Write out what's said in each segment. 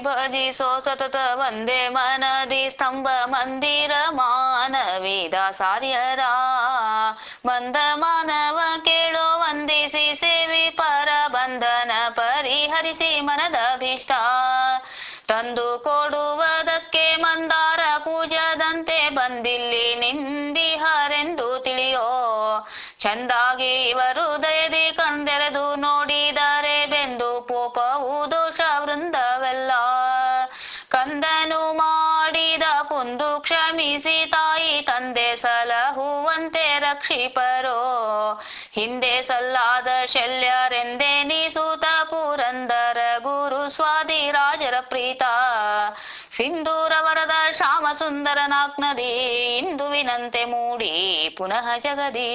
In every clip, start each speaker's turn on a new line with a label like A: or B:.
A: ಭಜಿಸೋ ಸತತ ವಂದೇ ಮನದಿ ಸ್ತಂಭ ಮಂದಿರ ಮಾನವಿದ ಸಾರ್ಯರ. ಮಂದ ಮಾನವ ಕೇಳೋ ವಂದಿಸಿ ಸೇವಿ ಪರ ಬಂಧನ ಪರಿಹರಿಸಿ ಮನದ ಭೀಷ್ಟ. ತಂದು ಕೊಡುವುದಕ್ಕೆ ಮಂದಾರ ಕೂಜದಂತೆ ಬಂದಿಲ್ಲಿ ನಿಂದಿಹರೆಂದು ತಿಳಿಯೋ. ಚಂದಾಗಿ ಇವರು ದಯದಿ ಕಣ್ದೆರೆದು ನೋಡಿದರೆ ಬೆಂದು ಪೋಪವು ದೋಷ ವೃಂದವೆಲ್ಲ ಕಂದನು ಮಾಡಿದ ಕುಂದು ಕ್ಷಮಿಸಿ ತಾಯಿ ತಂದೆ ಸಲಹುವಂತೆ ರಕ್ಷಿಪರೋ. ಹಿಂದೆ ಸಲ್ಲಾದ ಶಲ್ಯರೆಂದೇ ನೀಸೂತ ಪುರಂದರ ಗುರು ಸ್ವಾದಿ ರಾಜರ ಪ್ರೀತ. ಸಿಂಧೂರವರದ ಶ್ಯಾಮ ಸುಂದರ ನಾಗ್ನದಿ ಇಂದುವಿನಂತೆ ಮೂಡಿ ಪುನಃ ಜಗದಿ.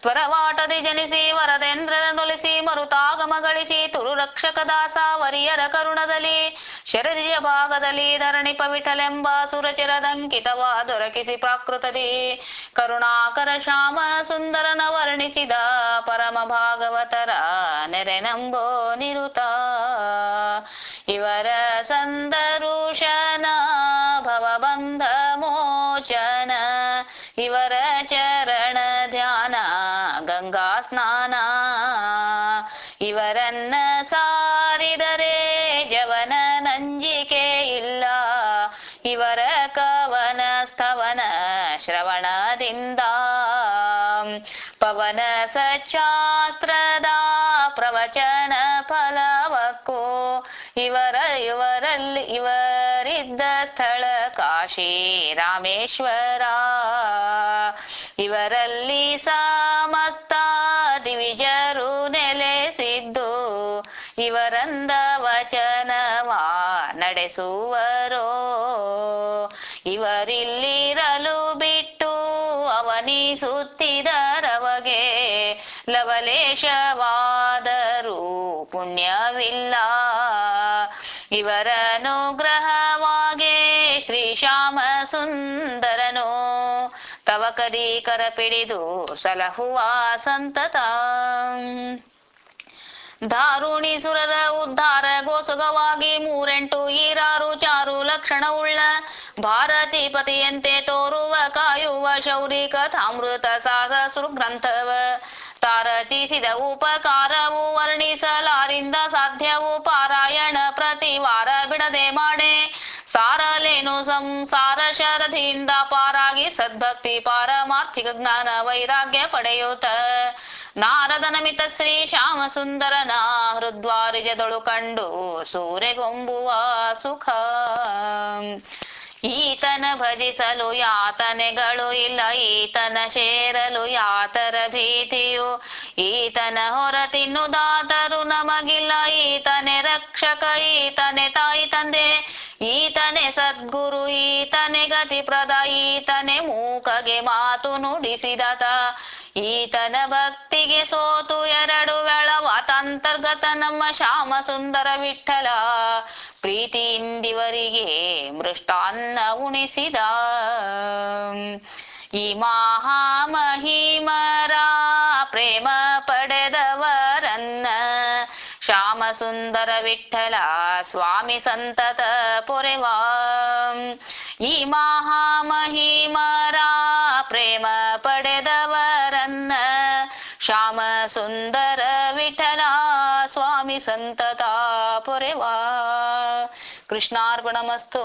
A: ತ್ವರವಾಟದಿ ಜನಿಸಿ ವರದೇಂದ್ರನೊಲಿಸಿ ಮರುತಾಗಮ ಗಳಿಸಿ ತುರು ರಕ್ಷಕ ದಾಸ ವರಿಯರ ಕರುಣದಲ್ಲಿ ಶರದಿಯ ಭಾಗದಲ್ಲಿ ಧರಣಿ ಪವಿಠಲೆಂಬ ಸುರಚಿರದಂಕಿತವ ದೊರಕಿಸಿ ಪ್ರಾಕೃತದಿ. ಕರುಣಾಕರ ಶ್ಯಾಮ ಸುಂದರನ ವರ್ಣಿಸಿದ ಪರಮ ಭಾಗವತರ ನೆರೆನಂಬೋ ನಿರುತ. ಇವರ ಸಂದರುಷನ ಭವಬಂಧ ಮೋಚನ. ಇವರ ಧ್ಯಾನ ಗಂಗಾ ಸ್ನಾನ ಇವರನ್ನ ಸಾರಿದರೆ ಜವನ ನಂಜಿಕೆ ಇಲ್ಲ. ಇವರ ಕವನ ಸ್ತವನ ಶ್ರವಣದಿಂದ. ಪವನ ಸಚ್ಚಾಸ್ತ್ರದ ಪ್ರವಚನ ಫಲವಕ್ಕೂ ಇವರ ಇವರಲ್ಲಿ ಇವರಿದ್ದ ಸ್ಥಳ ಕಾಶಿ ರಾಮೇಶ್ವರ. ಇವರಲ್ಲಿ ಸಮಸ್ತ ದಿವಿಜರು ನೆಲೆಸಿದ್ದು. ಇವರಂದ ವಚನವ ನಡೆಸುವರೋ. ಇವರಿಲ್ಲಿರಲು ಬಿಟ್ಟು ಅವನಿಸುತ್ತಿದರವಗೆ ಲವಲೇಶವಾದರೂ ಪುಣ್ಯವಿಲ್ಲ. ಇವರನುಗ್ರಹವಾಗೆ ಶ್ರೀ ಶ್ಯಾಮ ಸುಂದರನು ತವ ಕರಿ ಕರ ಪಿಡಿದು ಸಲಹುವ ಸಂತತ. ಧಾರುಣಿ ಸುರರ ಉದ್ಧಾರ ಗೋಸುಗವಾಗಿ ಮೂರೆಂಟು ಈರಾರು ಚಾರು ಲಕ್ಷಣವುಳ್ಳ ಭಾರತಿ ಪತಿಯಂತೆ ತೋರುವ ಕಾಯುವ ಶೌರಿ ಕಥಾಮೃತ ಸಾರ ಸುಗ್ರಂಥವ. ತಾರಚಿಸಿದ ಉಪಕಾರವು ವರ್ಣಿಸಲಾರಿಂದ ಸಾಧ್ಯವು ಪಾರಾಯಣ ಪ್ರತಿ ವಾರ ಬಿಡದೆ ಮಾಡೆ. ಸಾರಲೇನು ಸಂಸಾರ ಶರದಿಯಿಂದ ಪಾರಾಗಿ ಸದ್ಭಕ್ತಿ ಪಾರಮಾರ್ಥಿಕ ಜ್ಞಾನ ವೈರಾಗ್ಯ ಪಡೆಯುತ್ತ ನಾರದನ ಮಿತ ಶ್ರೀ ಶ್ಯಾಮ ಸುಂದರನ ಹೃದ್ವಾರಿಜದೊಳು ಕಂಡು ಸೂರೆಗೊಂಬುವ ಸುಖ. ಈತನ ಭಜಿಸಲು ಯಾತನೆಗಳು ಇಲ್ಲ, ಈತನ ಸೇರಲು ಯಾತರ ಭೀತಿಯು. ಈತನ ಹೊರ ತಿನ್ನುದಾದರೂ ನಮಗಿಲ್ಲ, ಈತನೆ ರಕ್ಷಕ, ಈತನೆ ತಾಯಿ ತಂದೆ. ಈತನೆ ಸದ್ಗುರು, ಈತನೆ ಗತಿ ಪ್ರದ ಈತನೆ ಮೂಕಗೆ ಮಾತು ನುಡಿಸಿದತ ಈತನ ಭಕ್ತಿಗೆ ಸೋತು ಎರಡು ವೆಳವಾತಂತರ್ಗತ ನಮ್ಮ ಶ್ಯಾಮ ಸುಂದರ ವಿಠಲ ಪ್ರೀತಿಯಿಂದಿವರಿಗೆ ಮೃಷ್ಟಾನ್ನ ಉಣಿಸಿದ. ಈ ಮಹಾಮಹಿಮರ ಸುಂದರ ವಿಠಲ ಸ್ವಾಮಿ ಸಂತತ ಪೊರೆವ ಈ ಮಹಾಮಹಿಮರ ಪ್ರೇಮ ಪಡೆದವರನ್ನ ಶ್ಯಾಮ ಸುಂದರ ವಿಠಲ ಸ್ವಾಮಿ ಸಂತತ ಪೊರೆವ ಕೃಷ್ಣಾರ್ಪಣಮಸ್ತು